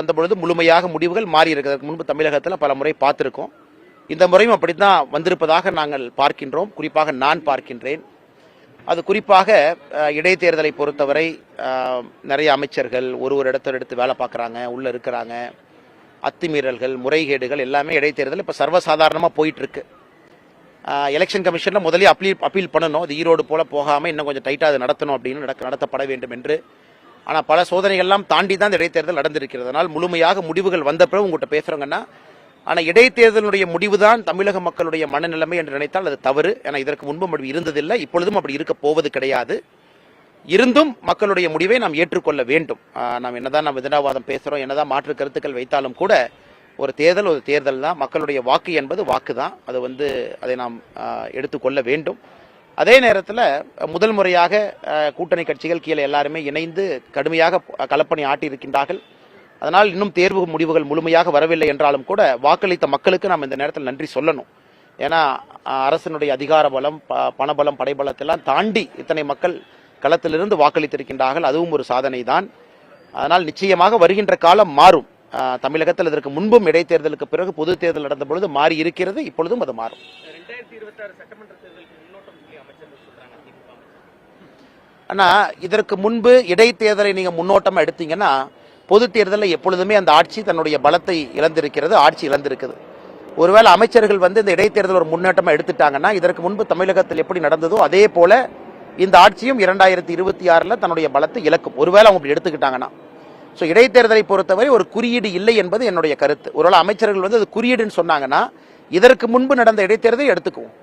வந்த பொழுது முழுமையாக முடிவுகள் மாறி இருக்கிறதுக்கு முன்பு தமிழகத்தில் பல முறை பார்த்துருக்கோம். இந்த முறையும் அப்படி தான் வந்திருப்பதாக நாங்கள் பார்க்கின்றோம். குறிப்பாக நான் பார்க்கின்றேன். அது குறிப்பாக இடைத்தேர்தலை பொறுத்தவரை நிறைய அமைச்சர்கள் ஒரு ஒரு இடத்துல எடுத்து வேலை பார்க்குறாங்க உள்ளே இருக்கிறாங்க. அத்துமீறல்கள் முறைகேடுகள் எல்லாமே இடைத்தேர்தல் இப்போ சர்வசாதாரணமாக போயிட்டுருக்கு. எலெக்ஷன் கமிஷனில் முதலே அப்பீல் அப்பீல் பண்ணணும். அது ஈரோடு போல போகாமல் இன்னும் கொஞ்சம் டைட்டாக அது நடத்தணும் அப்படின்னு நடக்க நடத்தப்பட வேண்டும் என்று ஆனால் பல சோதனைகள்லாம் தாண்டி தான் இந்த இடைத்தேர்தல் நடந்திருக்கிறது அதனால் முழுமையாக முடிவுகள் வந்த பிறகு உங்கள்கிட்ட பேசுகிறோங்கன்னா ஆனால் இடைத்தேர்தலுடைய முடிவு தான் தமிழக மக்களுடைய மனநிலைமை என்று நினைத்தால் அது தவறு. ஏன்னா இதற்கு முன்பும் அப்படி இருந்ததில்லை இப்பொழுதும் அப்படி இருக்க போவது கிடையாது. இருந்தும் மக்களுடைய முடிவை நாம் ஏற்றுக்கொள்ள வேண்டும். நாம் என்னதான் நாம் விதனாவாதம் பேசுகிறோம் என்னதான் மாற்று கருத்துக்கள் வைத்தாலும் கூட ஒரு தேர்தல் ஒரு தேர்தல் தான் மக்களுடைய வாக்கு என்பது வாக்கு தான் அது வந்து அதை நாம் எடுத்துக்கொள்ள வேண்டும். அதே நேரத்தில் முதல் முறையாக கூட்டணி கட்சிகள் கீழே எல்லாருமே இணைந்து கடுமையாக களப்பணி ஆட்டியிருக்கின்றார்கள். அதனால் இன்னும் தேர்வு முடிவுகள் முழுமையாக வரவில்லை என்றாலும் கூட வாக்களித்த மக்களுக்கு நாம் இந்த நேரத்தில் நன்றி சொல்லணும். ஏன்னா அரசனுடைய அரசினுடைய அதிகார பலம் ப- பணபலம் படைபலத்தெல்லாம் தாண்டி இத்தனை மக்கள் களத்திலிருந்து வாக்களித்திருக்கின்றார்கள். அதுவும் ஒரு சாதனை தான். அதனால் நிச்சயமாக வருகின்ற காலம் மாறும். தமிழகத்தில் இதற்கு முன்பும் இடைத்தேர்தலுக்கு பிறகு பொது தேர்தல் நடந்த பொழுது மாறி இருக்கிறது இப்பொழுதும் அது மாறும். ஆனால் இதற்கு முன்பு இடைத்தேர்தலை நீங்கள் முன்னோட்டமாக எடுத்தீங்கன்னா பொது தேர்தலில் எப்பொழுதுமே அந்த ஆட்சி தன்னுடைய பலத்தை இழந்திருக்கிறது ஆட்சி இழந்திருக்குது. ஒருவேளை அமைச்சர்கள் வந்து இந்த இடைத்தேர்தல் ஒரு முன்னேற்றமாக எடுத்துட்டாங்கன்னா இதற்கு முன்பு தமிழகத்தில் எப்படி நடந்ததோ அதே போல இந்த ஆட்சியும் இரண்டாயிரத்தி இருபத்தி ஆறில் தன்னுடைய பலத்தை இழக்கும். ஒருவேளை அவங்க அப்படி எடுத்துக்கிட்டாங்கன்னா. ஸோ இடைத்தேர்தலை பொறுத்தவரை ஒரு குறியீடு இல்லை என்பது என்னுடைய கருத்து. ஒருவேளை அமைச்சர்கள் வந்து அது குறியீடுன்னு சொன்னாங்கன்னா இதற்கு முன்பு நடந்த இடைத்தேர்தலை எடுத்துக்குவோம்.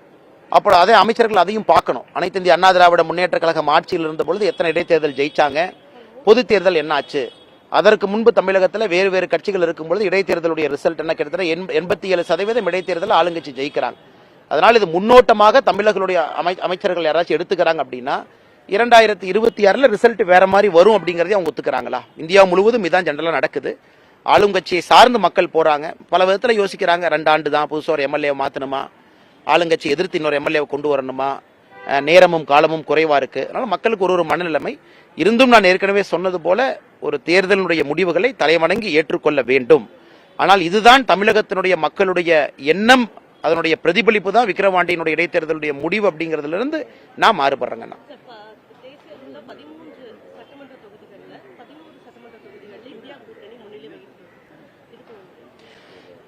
அப்போ அதே அமைச்சர்கள் அதையும் பார்க்கணும். அனைத்து இந்திய அண்ணா திராவிட முன்னேற்ற கழகம் ஆட்சியில் இருந்த பொழுது எத்தனை இடைத்தேர்தல் ஜெயிச்சாங்க? பொது தேர்தல் என்ன ஆச்சு? அதற்கு முன்பு தமிழகத்தில் வேறு வேறு கட்சிகள் இருக்கும்பொழுது இடைத்தேர்தலுடைய ரிசல்ட் என்ன? கிட்டத்தட்ட எண்பத்தி ஏழு சதவீதம் இடைத்தேர்தல் ஆளுங்கட்சி ஜெயிக்கிறாங்க. அதனால் இது முன்னோட்டமாக தமிழர்களுடைய அமை அமைச்சர்கள் யாராச்சும் எடுத்துக்கிறாங்க அப்படின்னா இரண்டாயிரத்தி இருபத்தி ஆறில் ரிசல்ட் வேற மாதிரி வரும் அப்படிங்கிறதே அவங்க ஒத்துக்கிறாங்களா? இந்தியா முழுவதும் இதான் ஜென்ரலாக நடக்குது. ஆளுங்கட்சியை சார்ந்து மக்கள் போகிறாங்க பல விதத்தில் யோசிக்கிறாங்க. ரெண்டு ஆண்டு தான் புதுசோர் ஒரு எம்எல்ஏ மாற்றணுமா ஆளுங்கட்சி எதிர்த்து இன்னொரு எம்எல்ஏவை கொண்டு வரணுமா? நேரமும் காலமும் குறைவாக இருக்கு. அதனால மக்களுக்கு ஒரு ஒரு மனநிலைமை. இருந்தும் நான் ஏற்கனவே சொன்னது போல ஒரு தேர்தலினுடைய முடிவுகளை தலைவணங்கி ஏற்றுக்கொள்ள வேண்டும். ஆனால் இதுதான் தமிழகத்தினுடைய மக்களுடைய எண்ணம் அதனுடைய பிரதிபலிப்பு தான் விக்கிரவாண்டியினுடைய இடைத்தேர்தலுடைய முடிவு அப்படிங்கிறதுல இருந்து நான் மாறுபடுறேங்கண்ணா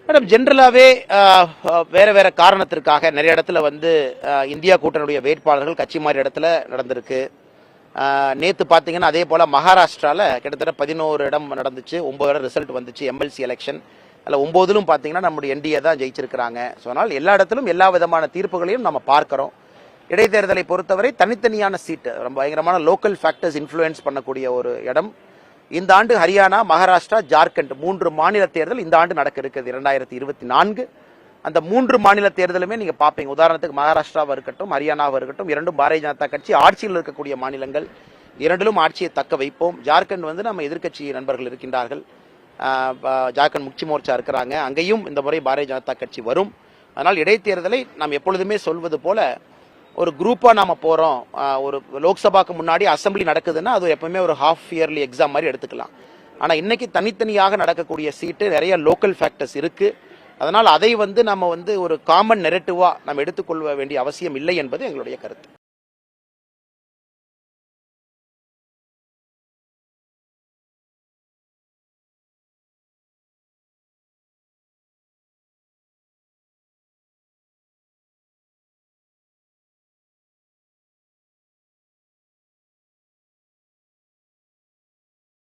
மேடம் ஜென்ரலாகவே வேற வேற காரணத்திற்காக நிறைய இடத்துல வந்து இந்தியா கூட்டணியுடைய வேட்பாளர்கள் கட்சி மாறி இடத்துல நடந்திருக்கு. நேற்று பார்த்தீங்கன்னா அதே போல் மகாராஷ்டிராவில் கிட்டத்தட்ட பதினோரு இடம் நடந்துச்சு ஒம்பது இடம் ரிசல்ட் வந்துச்சு எம்எல்சி எலெக்ஷன் அதில் ஒம்போதிலும் பார்த்தீங்கன்னா நம்முடைய என்டிஏ தான் ஜெயிச்சிருக்கிறாங்க. ஸோ அதனால் எல்லா இடத்திலும் எல்லா விதமான தீர்ப்புகளையும் நம்ம பார்க்குறோம். இடைத்தேர்தலை பொறுத்தவரை தனித்தனியான சீட்டு ரொம்ப பயங்கரமான லோக்கல் ஃபேக்டர்ஸ் இன்ஃப்ளூயன்ஸ் பண்ணக்கூடிய ஒரு இடம். இந்த ஆண்டு ஹரியானா மகாராஷ்டிரா ஜார்க்கண்ட் மூன்று மாநில தேர்தல் இந்த ஆண்டு நடக்க இருக்கிறது இரண்டாயிரத்தி இருபத்தி நான்கு. அந்த மூன்று மாநில தேர்தலுமே நீங்க பாப்பீங்க. உதாரணத்துக்கு மகாராஷ்டிராவா இருக்கட்டும் ஹரியானாவா இருக்கட்டும் இரண்டும் பாரதிய ஜனதா கட்சி ஆட்சியில் இருக்கக்கூடிய மாநிலங்கள். இரண்டிலும் ஆட்சியை தக்க வைப்போம். ஜார்க்கண்ட் வந்து நம்ம எதிர்க்கட்சி நண்பர்கள் இருக்கின்றார்கள். ஜார்க்கண்ட் முக்தி மோர்ச்சா இருக்கிறாங்க. அங்கேயும் இந்த முறை பாரதிய ஜனதா கட்சி வரும். அதனால் இடைத்தேர்தலை நாம் எப்பொழுதுமே சொல்வது போல ஒரு குரூப்பாக நாம் போகிறோம் ஒரு லோக்சபாக்கு முன்னாடி அசெம்பிளி நடக்குதுன்னா அது எப்பவுமே ஒரு ஹாஃப் இயர்லி எக்ஸாம் மாதிரி எடுத்துக்கலாம். ஆனால் இன்னைக்கு தனித்தனியாக நடக்கக்கூடிய சீட்டு நிறைய லோக்கல் ஃபேக்டர்ஸ் இருக்குது அதனால் அதை வந்து நம்ம வந்து ஒரு காமன் நெரட்டிவாக நம்ம எடுத்துக்கொள்ள வேண்டிய அவசியம் இல்லை என்பது எங்களுடைய கருத்து.